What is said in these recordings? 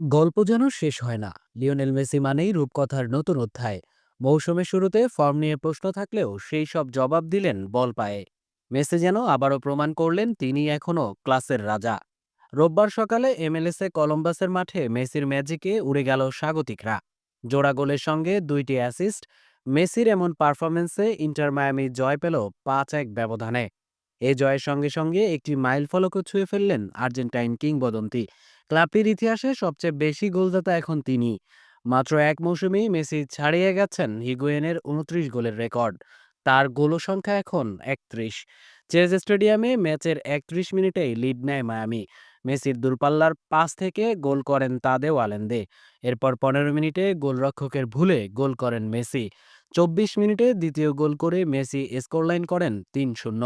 গল্প যেন শেষ হয় না। লিওনেল মেসি মানেই রূপকথার নতুন অধ্যায়। মৌসুমের শুরুতে ফর্ম নিয়ে প্রশ্ন থাকলেও সেই সব জবাব দিলেন বল পায়ে। মেসি যেন আবারও প্রমাণ করলেন তিনি এখনও ক্লাসের রাজা। রোববার সকালে এমএলএসে কলম্বাসের মাঠে মেসির ম্যাজিকে উড়ে গেল স্বাগতিকরা। জোড়া গোলের সঙ্গে দুইটি অ্যাসিস্ট। মেসির এমন পারফরমেন্সে ইন্টার মায়ামি জয় পেল পাঁচ এক ব্যবধানে। এ জয়ের সঙ্গে সঙ্গে একটি মাইল ফলকও ছুঁয়ে ফেললেন আর্জেন্টাইন কিংবদন্তি। ক্লাবটির ইতিহাসে সবচেয়ে বেশি গোলদাতা এখন তিনি। মাত্র এক মৌসুমেই মেসি ছাড়িয়ে গেছেন হিগুয়েনের উনত্রিশ গোলের রেকর্ড। তার গোল সংখ্যা এখন একত্রিশ। চেজ স্টেডিয়ামে ম্যাচের একত্রিশ মিনিটেই লিড নেয় মায়ামি। মেসির দূরপাল্লার পাস থেকে গোল করেন তাদেও আলেন্দে। এরপর পনেরো মিনিটে গোলরক্ষকের ভুলে গোল করেন মেসি। চব্বিশ মিনিটে দ্বিতীয় গোল করে মেসি স্কোরলাইন করেন তিন শূন্য।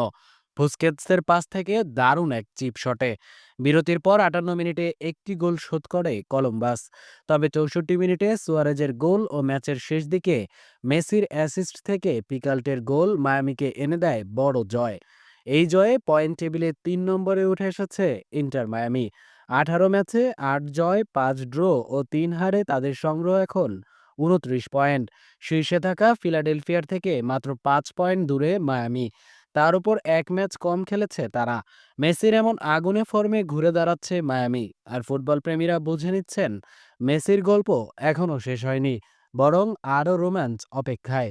বুস্কেটসের পাস থেকে দারুণ এক চিপ শটে। বিরতির পর আটান্ন মিনিটে একটি গোল শোধ করে কলম্বাস। তবে চৌষট্টি মিনিটে সুয়ারেজের গোল ও ম্যাচের শেষ দিকে মেসির অ্যাসিস্ট থেকে পিকাল্টের গোল মায়ামিকে এনে দেয় বড় জয়। এই জয়ে পয়েন্ট টেবিলে তিন নম্বরে উঠে এসেছে ইন্টার মায়ামি। আঠারো ম্যাচে আট জয়, পাঁচ ড্র ও তিন হারে তাদের সংগ্রহ এখন উনত্রিশ পয়েন্ট। শীর্ষে থাকা ফিলাডেলফিয়ার থেকে মাত্র পাঁচ পয়েন্ট দূরে মায়ামি। তার উপর এক ম্যাচ কম খেলেছে তারা। মেসির এমন আগুনে ফর্মে ঘুরে দাঁড়াচ্ছে মায়ামি, আর ফুটবল প্রেমীরা বুঝে নিচ্ছেন, মেসির গল্প এখনও শেষ হয়নি, বরং আরও রোম্যান্স অপেক্ষায়।